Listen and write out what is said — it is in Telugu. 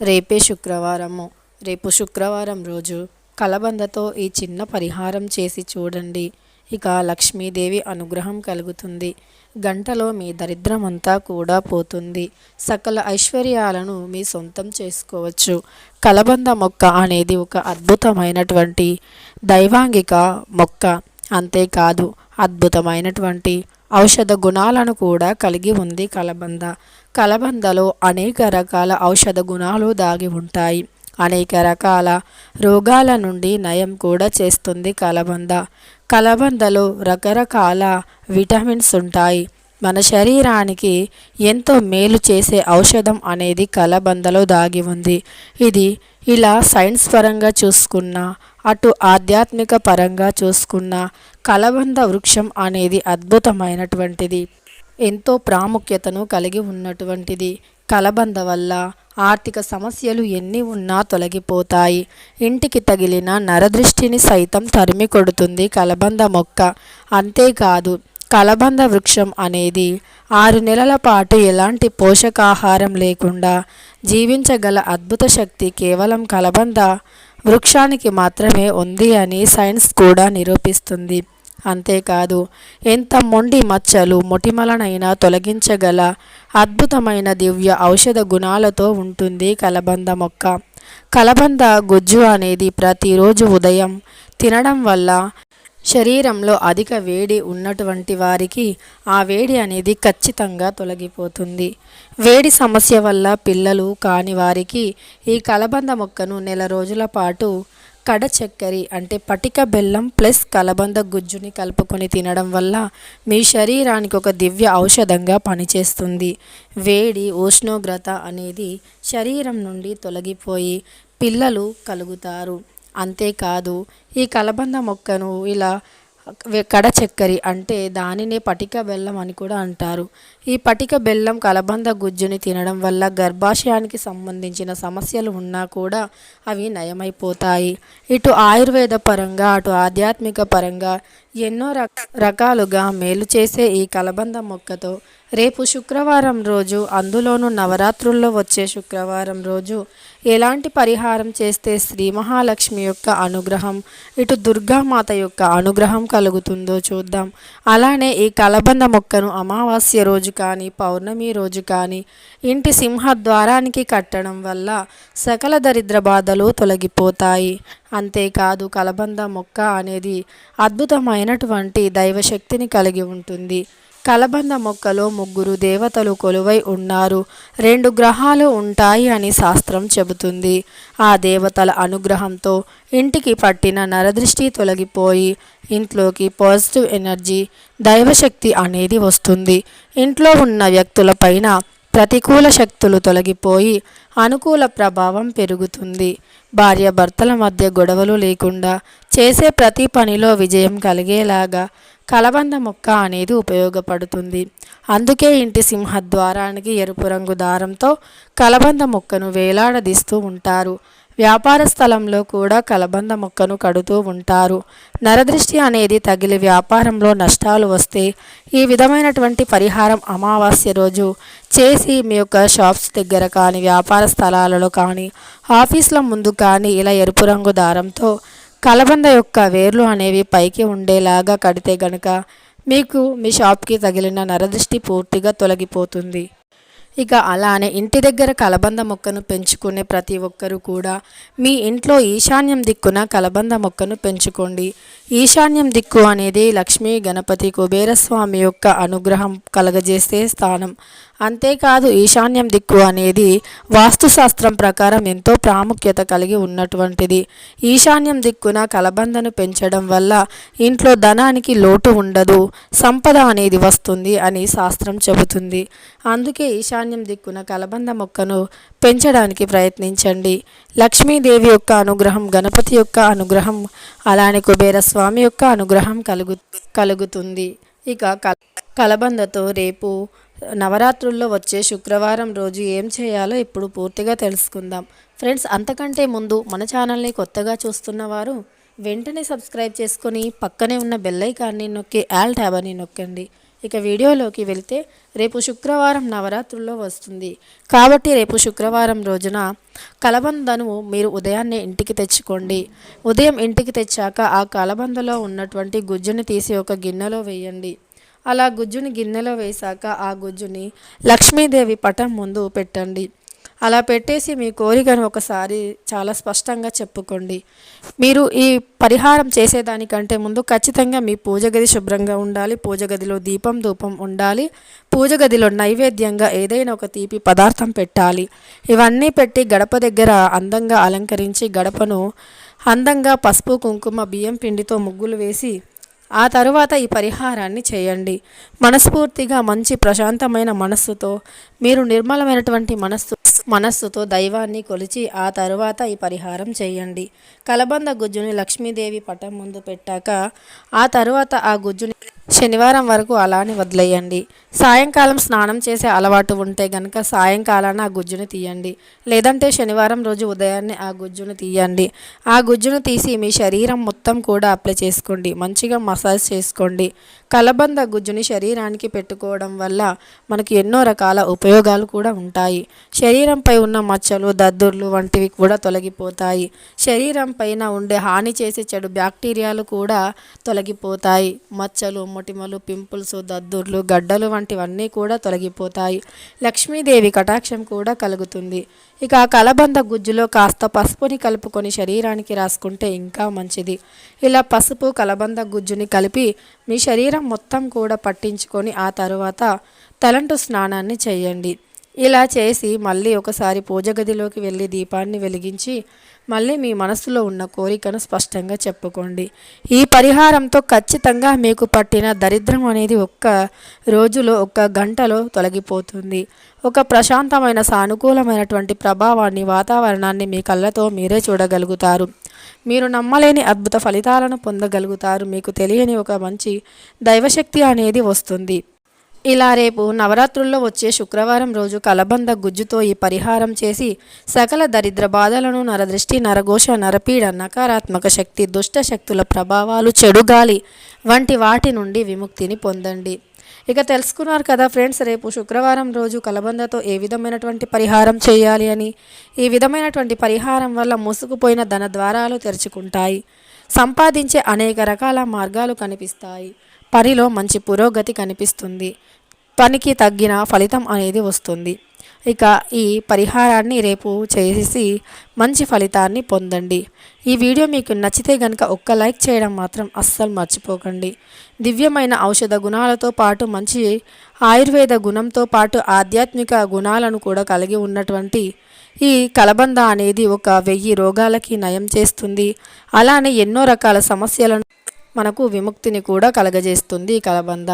రేపే శుక్రవారము. రేపు శుక్రవారం రోజు కలబందతో ఈ చిన్న పరిహారం చేసి చూడండి. ఇక లక్ష్మీదేవి అనుగ్రహం కలుగుతుంది. గంటలో మీ దరిద్రమంతా కూడా పోతుంది. సకల ఐశ్వర్యాలను మీ సొంతం చేసుకోవచ్చు. కలబంద మొక్క అనేది ఒక అద్భుతమైనటువంటి దైవాంగిక మొక్క. అంతేకాదు అద్భుతమైనటువంటి ఔషధ గుణాలను కూడా కలిగి ఉంది కలబంద. కలబందలో అనేక రకాల ఔషధ గుణాలు దాగి ఉంటాయి. అనేక రకాల రోగాల నుండి నయం కూడా చేస్తుంది కలబంద. కలబందలో రకరకాల విటమిన్స్ ఉంటాయి. మన శరీరానికి ఎంతో మేలు చేసే ఔషధం అనేది కలబందలో దాగి ఉంది. ఇది ఇలా సైన్స్ పరంగా చూసుకున్న అటు ఆధ్యాత్మిక పరంగా చూసుకున్న కలబంద వృక్షం అనేది అద్భుతమైనటువంటిది. ఎంతో ప్రాముఖ్యతను కలిగి ఉన్నటువంటిది. కలబంద వల్ల ఆర్థిక సమస్యలు ఎన్ని ఉన్నా తొలగిపోతాయి. ఇంటికి తగిలిన నరదృష్టిని సైతం తరిమి కొడుతుంది కలబంద మొక్క. అంతేకాదు కలబంద వృక్షం అనేది ఆరు నెలల పాటు ఎలాంటి పోషకాహారం లేకుండా జీవించగల అద్భుత శక్తి కేవలం కలబంద వృక్షానికి మాత్రమే ఉంది అని సైన్స్ కూడా నిరూపిస్తుంది. అంతేకాదు ఎంత మొండి మచ్చలు మొటిమలనైనా తొలగించగల అద్భుతమైన దివ్య ఔషధ గుణాలతో ఉంటుంది కలబంద మొక్క. కలబంద గుజ్జు అనేది ప్రతిరోజు ఉదయం తినడం వల్ల శరీరంలో అధిక వేడి ఉన్నటువంటి వారికి ఆ వేడి అనేది ఖచ్చితంగా తొలగిపోతుంది. వేడి సమస్య వల్ల పిల్లలు కాని వారికి ఈ కలబంద మొక్కను నెల రోజుల పాటు కడ చక్కెరి అంటే పటిక బెల్లం ప్లస్ కలబంద గుజ్జుని కలుపుకొని తినడం వల్ల మీ శరీరానికి ఒక దివ్య ఔషధంగా పనిచేస్తుంది. వేడి ఉష్ణోగ్రత అనేది శరీరం నుండి తొలగిపోయి పిల్లలు కలుగుతారు. అంతేకాదు ఈ కలబంద మొక్కను ఇలా కడ చక్కెరి అంటే దానినే పటిక బెల్లం అని కూడా అంటారు. ఈ పటిక బెల్లం కలబంద గుజ్జుని తినడం వల్ల గర్భాశయానికి సంబంధించిన సమస్యలు ఉన్నా కూడా అవి నయమైపోతాయి. ఇటు ఆయుర్వేద పరంగా అటు ఆధ్యాత్మిక పరంగా ఎన్నో రకాలుగా మేలు చేసే ఈ కలబంద మొక్కతో రేపు శుక్రవారం రోజు అందులోనూ నవరాత్రుల్లో వచ్చే శుక్రవారం రోజు ఎలాంటి పరిహారం చేస్తే శ్రీ మహాలక్ష్మి యొక్క అనుగ్రహం ఇటు దుర్గామాత యొక్క అనుగ్రహం కలుగుతుందో చూద్దాం. అలానే ఈ కలబంద మొక్కను అమావాస్య రోజు కానీ పౌర్ణమి రోజు కానీ ఇంటి సింహద్వారానికి కట్టడం వల్ల సకల దరిద్ర బాధలు తొలగిపోతాయి. అంతేకాదు కలబంద మొక్క అనేది అద్భుతమైనటువంటి దైవశక్తిని కలిగి ఉంటుంది. కలబంద మొక్కలో ముగ్గురు దేవతలు కొలువై ఉన్నారు. రెండు గ్రహాలు ఉంటాయి అని శాస్త్రం చెబుతుంది. ఆ దేవతల అనుగ్రహంతో ఇంటికి పట్టిన నరదృష్టి తొలగిపోయి ఇంట్లోకి పాజిటివ్ ఎనర్జీ దైవశక్తి అనేది వస్తుంది. ఇంట్లో ఉన్న వ్యక్తులపైన ప్రతికూల శక్తులు తొలగిపోయి అనుకూల ప్రభావం పెరుగుతుంది. భార్యాభర్తల మధ్య గొడవలు లేకుండా చేసే ప్రతి పనిలో విజయం కలిగేలాగా కలబంద మొక్క అనేది ఉపయోగపడుతుంది. అందుకే ఇంటి సింహద్వారానికి ఎరుపు రంగు దారంతో కలబంద మొక్కను వేలాడదీస్తూ ఉంటారు. వ్యాపార స్థలంలో కూడా కలబంద మొక్కను కడుతూ ఉంటారు. నరదృష్టి అనేది తగిలి వ్యాపారంలో నష్టాలు వస్తే ఈ విధమైనటువంటి పరిహారం అమావాస్య రోజు చేసి మీ యొక్క షాప్స్ దగ్గర కానీ వ్యాపార స్థలాలలో కానీ ఆఫీసుల ముందు కానీ ఇలా ఎరుపు రంగు దారంతో కలబంద యొక్క వేర్లు అనేవి పైకి ఉండేలాగా కడితే గనుక మీకు మీ షాప్కి తగిలిన నరదృష్టి పూర్తిగా తొలగిపోతుంది. ఇక అలానే ఇంటి దగ్గర కలబంద మొక్కను పెంచుకునే ప్రతి ఒక్కరూ కూడా మీ ఇంట్లో ఈశాన్యం దిక్కున కలబంద మొక్కను పెంచుకోండి. ఈశాన్యం దిక్కు అనేది లక్ష్మీ గణపతి కుబేరస్వామి యొక్క అనుగ్రహం కలగజేసే స్థానం. అంతేకాదు ఈశాన్యం దిక్కు అనేది వాస్తుశాస్త్రం ప్రకారం ఎంతో ప్రాముఖ్యత కలిగి ఉన్నటువంటిది. ఈశాన్యం దిక్కున కలబందను పెంచడం వల్ల ఇంట్లో ధనానికి లోటు ఉండదు సంపద అనేది వస్తుంది అని శాస్త్రం చెబుతుంది. అందుకే ఈశాన్యం దిక్కున కలబంద మొక్కను పెంచడానికి ప్రయత్నించండి. లక్ష్మీదేవి యొక్క అనుగ్రహం గణపతి యొక్క అనుగ్రహం అలానే కుబేర స్వామి యొక్క అనుగ్రహం కలుగు కలుగుతుంది. ఇక కలబందతో రేపు నవరాత్రుల్లో వచ్చే శుక్రవారం రోజు ఏం చేయాలో ఇప్పుడు పూర్తిగా తెలుసుకుందాం. ఫ్రెండ్స్ అంతకంటే ముందు మన ఛానల్ని కొత్తగా చూస్తున్నవారు వెంటనే సబ్స్క్రైబ్ చేసుకొని పక్కనే ఉన్న బెల్లైకాన్ని నొక్కి ఆల్ ట్యాబ్ అని నొక్కండి. ఇక వీడియోలోకి వెళ్తే రేపు శుక్రవారం నవరాత్రుల్లో వస్తుంది. కాబట్టి రేపు శుక్రవారం రోజున కలబందను మీరు ఉదయాన్నే ఇంటికి తెచ్చుకోండి. ఉదయం ఇంటికి తెచ్చాక ఆ కలబందలో ఉన్నటువంటి గుజ్జుని తీసి ఒక గిన్నెలో వేయండి. అలా గుజ్జుని గిన్నెలో వేశాక ఆ గుజ్జుని లక్ష్మీదేవి పటం ముందు పెట్టండి. అలా పెట్టేసి మీ కోరికను ఒకసారి చాలా స్పష్టంగా చెప్పుకోండి. మీరు ఈ పరిహారం చేసేదానికంటే ముందు ఖచ్చితంగా మీ పూజ గది శుభ్రంగా ఉండాలి పూజ గదిలో దీపం ధూపం ఉండాలి పూజ గదిలో నైవేద్యంగా ఏదైనా ఒక తీపి పదార్థం పెట్టాలి. ఇవన్నీ పెట్టి గడప దగ్గర అందంగా అలంకరించి గడపను అందంగా పసుపు కుంకుమ బియ్యం పిండితో ముగ్గులు వేసి ఆ తరువాత ఈ పరిహారాన్ని చేయండి. మనస్ఫూర్తిగా మంచి ప్రశాంతమైన మనస్సుతో మీరు నిర్మలమైనటువంటి మనస్సు మనస్సుతో దైవాన్ని కొలిచి ఆ తరువాత ఈ పరిహారం చేయండి. కలబంద గుజ్జుని లక్ష్మీదేవి పటం ముందు పెట్టాక ఆ తరువాత ఆ గుజ్జుని శనివారం వరకు అలానే వదిలేయండి. సాయంకాలం స్నానం చేసే అలవాటు ఉంటే గనక సాయంకాలాన ఆ గుజ్జుని తీయండి. లేదంటే శనివారం రోజు ఉదయాన్నే ఆ గుజ్జును తీయండి. ఆ గుజ్జును తీసి మీ శరీరం మొత్తం కూడా అప్లై చేసుకోండి. మంచిగా మసాజ్ చేసుకోండి. కలబంద గుజ్జుని శరీరానికి పెట్టుకోవడం వల్ల మనకు ఎన్నో రకాల ఉపయోగాలు కూడా ఉంటాయి. శరీరంపై ఉన్న మచ్చలు దద్దుర్లు వంటివి కూడా తొలగిపోతాయి. శరీరం పైన ఉండే హాని చేసే చెడు బ్యాక్టీరియాలు కూడా తొలగిపోతాయి. మచ్చలు మొటిమలు పింపుల్స్ దద్దుర్లు గడ్డలు వంటివన్నీ కూడా తొలగిపోతాయి. లక్ష్మీదేవి కటాక్షం కూడా కలుగుతుంది. ఇక ఆ కలబంద గుజ్జులో కాస్త పసుపుని కలుపుకొని శరీరానికి రాసుకుంటే ఇంకా మంచిది. ఇలా పసుపు కలబంద గుజ్జుని కలిపి మీ శరీరం మొత్తం కూడా పట్టించుకొని ఆ తరువాత తలంటు స్నానాన్ని చేయండి. ఇలా చేసి మళ్ళీ ఒకసారి పూజ గదిలోకి వెళ్ళి దీపాన్ని వెలిగించి మళ్ళీ మీ మనసులో ఉన్న కోరికను స్పష్టంగా చెప్పుకోండి. ఈ పరిహారంతో ఖచ్చితంగా మీకు పట్టిన దరిద్రం అనేది ఒక్క రోజులో ఒక్క గంటలో తొలగిపోతుంది. ఒక ప్రశాంతమైన సానుకూలమైనటువంటి ప్రభావాన్ని వాతావరణాన్ని మీ కళ్ళతో మీరే చూడగలుగుతారు. మీరు నమ్మలేని అద్భుత ఫలితాలను పొందగలుగుతారు. మీకు తెలియని ఒక మంచి దైవశక్తి అనేది వస్తుంది. ఇలా రేపు నవరాత్రుల్లో వచ్చే శుక్రవారం రోజు కలబంద గుజ్జుతో ఈ పరిహారం చేసి సకల దరిద్ర బాధలను నరదృష్టి నరఘోష నరపీడ నకారాత్మక శక్తి దుష్ట శక్తుల ప్రభావాలు చెడుగాలి వంటి వాటి నుండి విముక్తిని పొందండి. ఇక తెలుసుకున్నారు కదా ఫ్రెండ్స్ రేపు శుక్రవారం రోజు కలబందతో ఏ విధమైనటువంటి పరిహారం చేయాలి అని? ఈ విధమైనటువంటి పరిహారం వల్ల మూసుకుపోయిన ధన ద్వారాలు తెరుచుకుంటాయి. సంపాదించే అనేక రకాల మార్గాలు కనిపిస్తాయి. పనిలో మంచి పురోగతి కనిపిస్తుంది. పనికి తగ్గిన ఫలితం అనేది వస్తుంది. ఇక ఈ పరిహారాన్ని రేపు చేసి మంచి ఫలితాన్ని పొందండి. ఈ వీడియో మీకు నచ్చితే కనుక ఒక్క లైక్ చేయడం మాత్రం అస్సలు మర్చిపోకండి. దివ్యమైన ఔషధ గుణాలతో పాటు మంచి ఆయుర్వేద గుణంతో పాటు ఆధ్యాత్మిక గుణాలను కూడా కలిగి ఉన్నటువంటి ఈ కలబంద అనేది ఒక వెయ్యి రోగాలకి నయం చేస్తుంది. అలానే ఎన్నో రకాల సమస్యలను మనకు విముక్తిని కూడా కలగజేస్తుంది కలబంద.